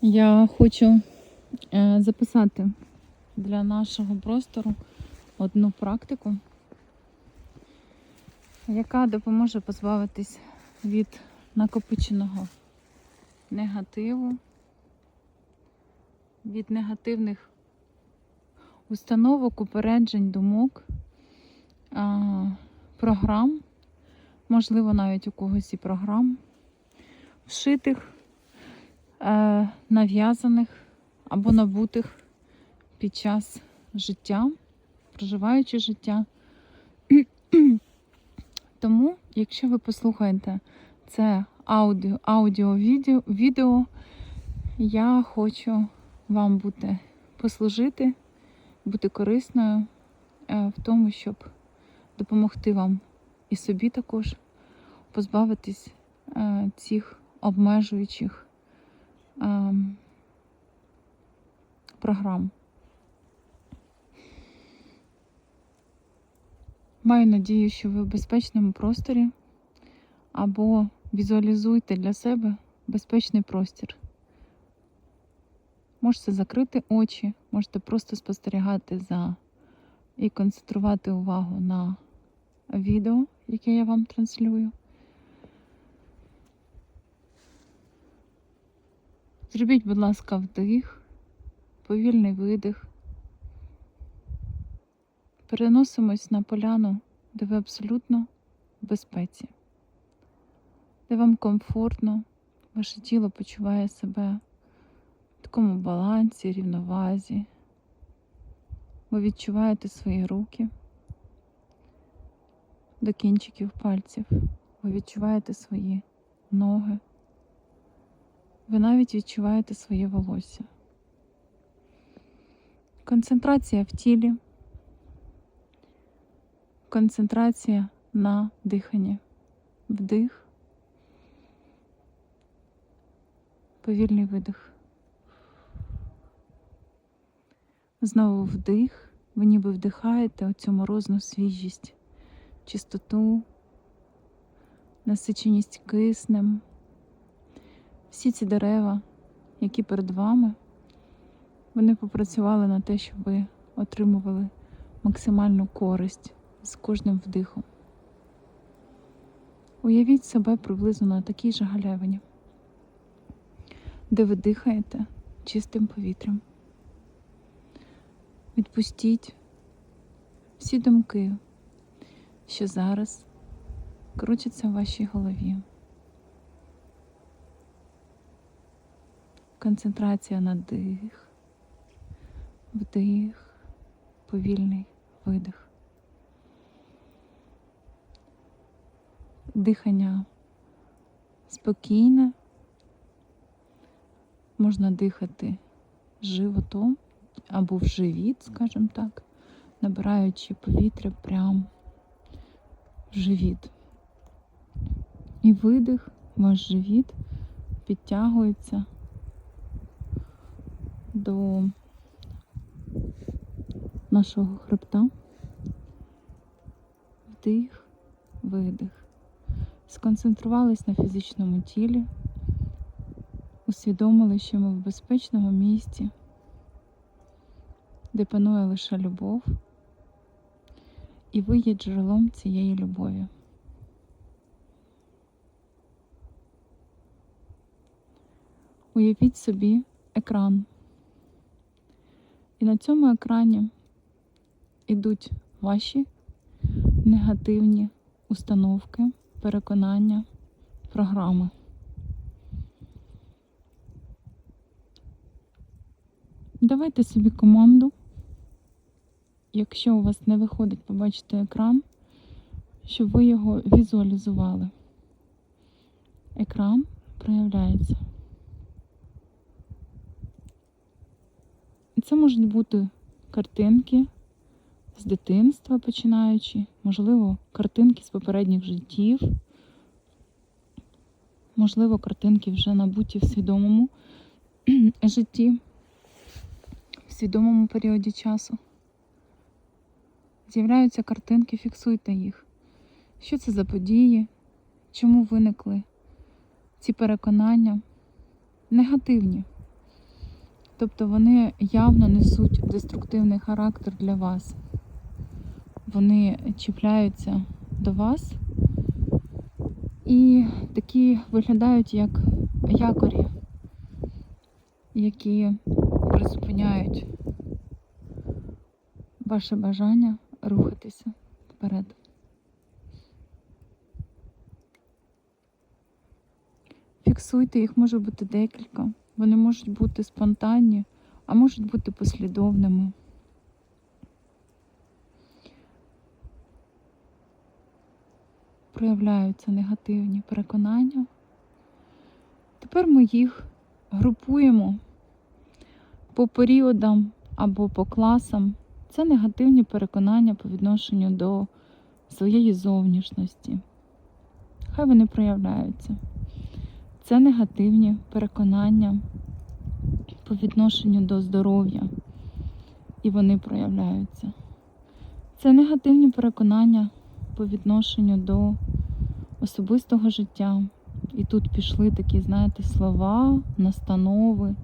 Я хочу е, записати для нашого простору одну практику, яка допоможе позбавитись від накопиченого негативу, від негативних установок, упереджень, думок, програм, можливо, навіть у когось і програм, вшитих е, нав'язаних або набутих під час життя, проживаючи життя. Тому, якщо ви послухаєте це аудіо, аудіо відео, відео, я хочу вам бути послужити, бути корисною е, в тому, щоб допомогти вам і собі також позбавитись е, цих обмежуючих ем, програм. Маю надію, що ви в безпечному просторі або візуалізуйте для себе безпечний простір. Можете закрити очі, можете просто спостерігати за і концентрувати увагу на відео, яке я вам транслюю. Зробіть, будь ласка, вдих, повільний видих. Переносимось на поляну, де ви абсолютно в безпеці, де вам комфортно, ваше тіло почуває себе в такому балансі, рівновазі. Ви відчуваєте свої руки до кінчиків пальців, ви відчуваєте свої ноги. Ви навіть відчуваєте своє волосся. Концентрація в тілі, концентрація на диханні. Вдих, повільний видих. Знову вдих, ви ніби вдихаєте оцю морозну свіжість, чистоту, насиченість киснем. Всі ці дерева, які перед вами, вони попрацювали на те, щоб ви отримували максимальну користь з кожним вдихом. Уявіть себе приблизно на такій же галявині, де ви дихаєте чистим повітрям. Відпустіть всі думки, що зараз крутяться в вашій голові. Концентрація на дих, вдих, повільний видих. Дихання спокійне, можна дихати животом або в живіт, скажімо так, набираючи повітря прямо в живіт. І видих, ваш живіт підтягується до нашого хребта. Вдих, видих. Сконцентрувались на фізичному тілі, усвідомили, що ми в безпечному місці, де панує лише любов, і ви є джерелом цієї любові. Уявіть собі екран. І на цьому екрані йдуть ваші негативні установки, переконання, програми. Давайте собі команду. Якщо у вас не виходить побачити екран, щоб ви його візуалізували. Екран проявляється. І це можуть бути картинки з дитинства починаючи, можливо, картинки з попередніх життів, можливо, картинки вже набуті в свідомому житті, в свідомому періоді часу. З'являються картинки, фіксуйте їх. Що це за події? Чому виникли ці переконання негативні? Тобто вони явно несуть деструктивний характер для вас. Вони чіпляються до вас і такі виглядають як якорі, які призупиняють ваше бажання рухатися вперед. Фіксуйте, їх може бути декілька. Вони можуть бути спонтанні, а можуть бути послідовними. Проявляються негативні переконання. Тепер ми їх групуємо по періодам або по класам. Це негативні переконання по відношенню до своєї зовнішності. Хай вони проявляються. Це негативні переконання по відношенню до здоров'я, і вони проявляються. Це негативні переконання по відношенню до особистого життя. І тут пішли такі, знаєте, слова, настанови,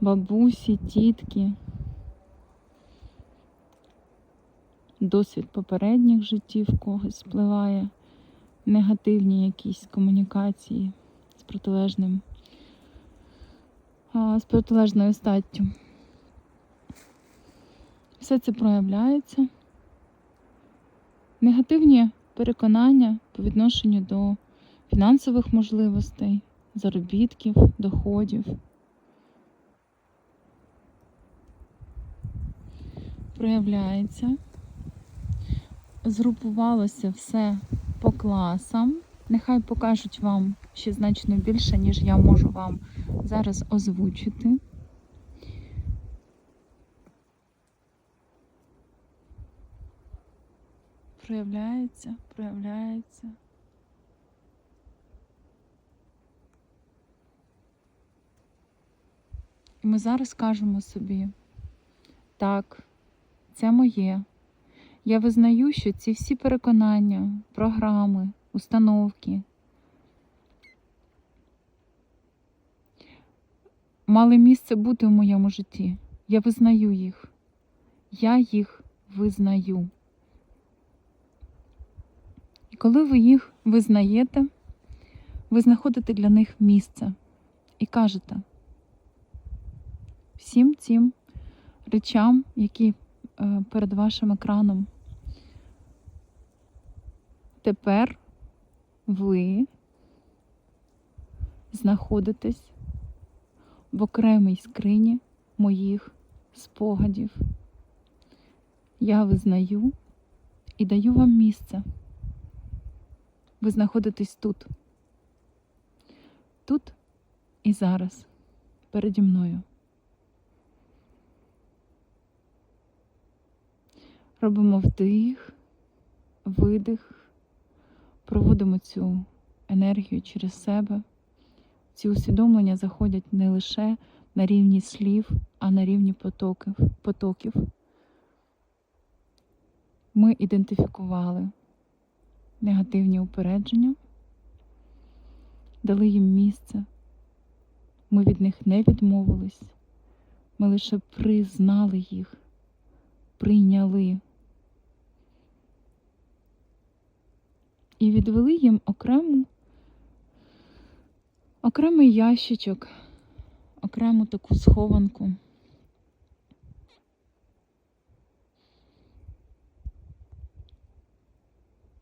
бабусі, тітки, досвід попередніх життів когось впливає, негативні якісь комунікації протилежним, з протилежною статтю. Все це проявляється. Негативні переконання по відношенню до фінансових можливостей, заробітків, доходів. Проявляється. Згрупувалося все по класам. Нехай покажуть вам ще значно більше, ніж я можу вам зараз озвучити. Проявляється, проявляється. І ми зараз кажемо собі, так, це моє. Я визнаю, що ці всі переконання, програми, установки мали місце бути в моєму житті. Я визнаю їх. Я їх визнаю. І коли ви їх визнаєте, ви знаходите для них місце і кажете всім цим речам, які е, перед вашим екраном. Тепер ви знаходитесь в окремій скрині моїх спогадів. Я визнаю і даю вам місце. Ви знаходитесь тут. Тут і зараз переді мною. Робимо вдих, видих, проводимо цю енергію через себе. Ці усвідомлення заходять не лише на рівні слів, а на рівні потоків. потоків. Ми ідентифікували негативні упередження, дали їм місце. Ми від них не відмовились, ми лише признали їх, прийняли. І відвели їм окрему, окремий ящичок, окрему таку схованку.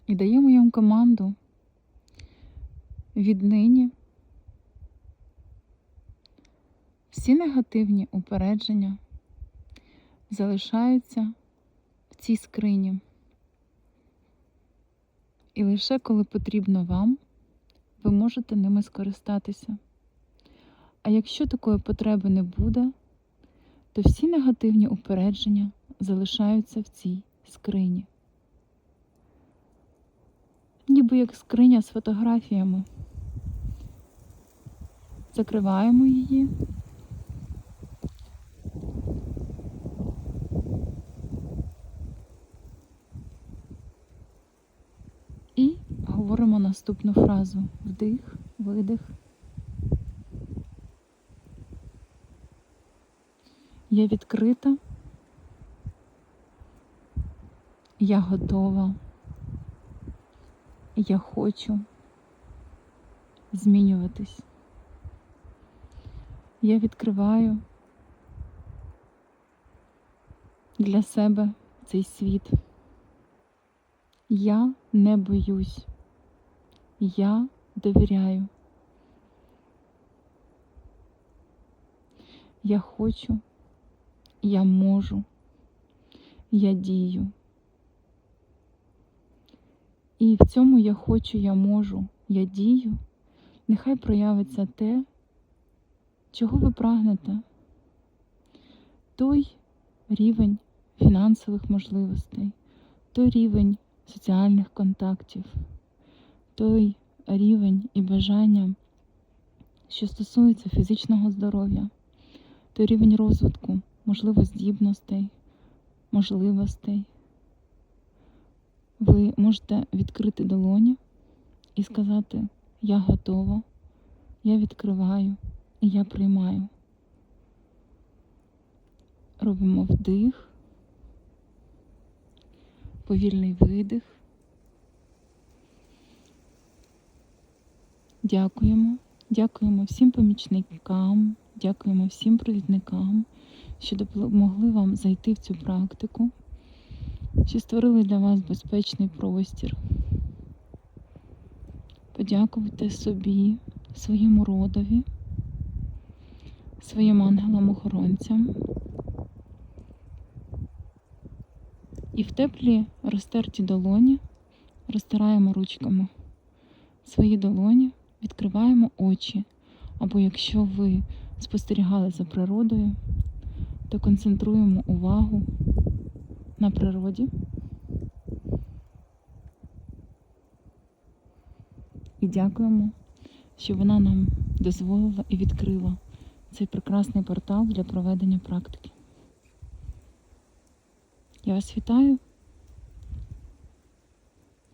І даємо їм команду віднині всі негативні упередження залишаються в цій скрині. І лише коли потрібно вам, ви можете ними скористатися. А якщо такої потреби не буде, то всі негативні упередження залишаються в цій скрині. Ніби як скриня з фотографіями. Закриваємо її. І говоримо наступну фразу. Вдих, видих. Я відкрита. Я готова. Я хочу змінюватись. Я відкриваю для себе цей світ. Я не боюсь. Я довіряю. Я хочу, я можу, я дію. І в цьому я хочу, я можу, я дію. Нехай проявиться те, чого ви прагнете. Той рівень фінансових можливостей, той рівень соціальних контактів, той рівень і бажання, що стосується фізичного здоров'я, той рівень розвитку, можливо, здібностей, можливостей. Ви можете відкрити долоні і сказати: Я готова, я відкриваю і я приймаю. Робимо вдих, повільний видих. Дякуємо. Дякуємо всім помічникам, дякуємо всім провідникам, що допомогли вам зайти в цю практику, що створили для вас безпечний простір. Подякуйте собі, своєму родові, своїм ангелам-охоронцям. І в теплі розтерті долоні розтираємо ручками свої долоні, відкриваємо очі. Або якщо ви спостерігали за природою, то концентруємо увагу на природі. І дякуємо, що вона нам дозволила і відкрила цей прекрасний портал для проведення практики. Я вас вітаю.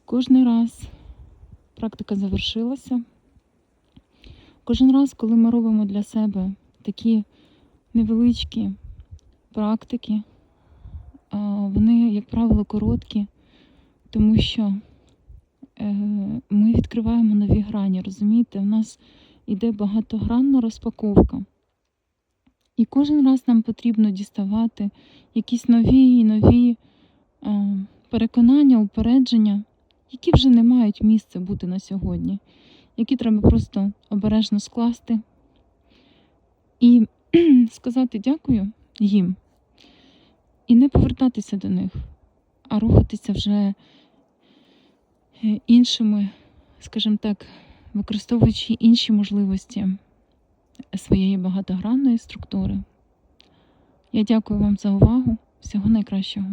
Кожний раз практика завершилася. Кожен раз, коли ми робимо для себе такі невеличкі практики, вони, як правило, короткі, тому що е, ми відкриваємо нові грані, розумієте, у нас іде багатогранна розпаковка. І кожен раз нам потрібно діставати якісь нові і нові е, переконання, упередження, які вже не мають місця бути на сьогодні, які треба просто обережно скласти і сказати дякую їм. І не повертатися до них, а рухатися вже е, іншими, скажімо так, використовуючи інші можливості своєї багатогранної структури. Я дякую вам за увагу. Всього найкращого.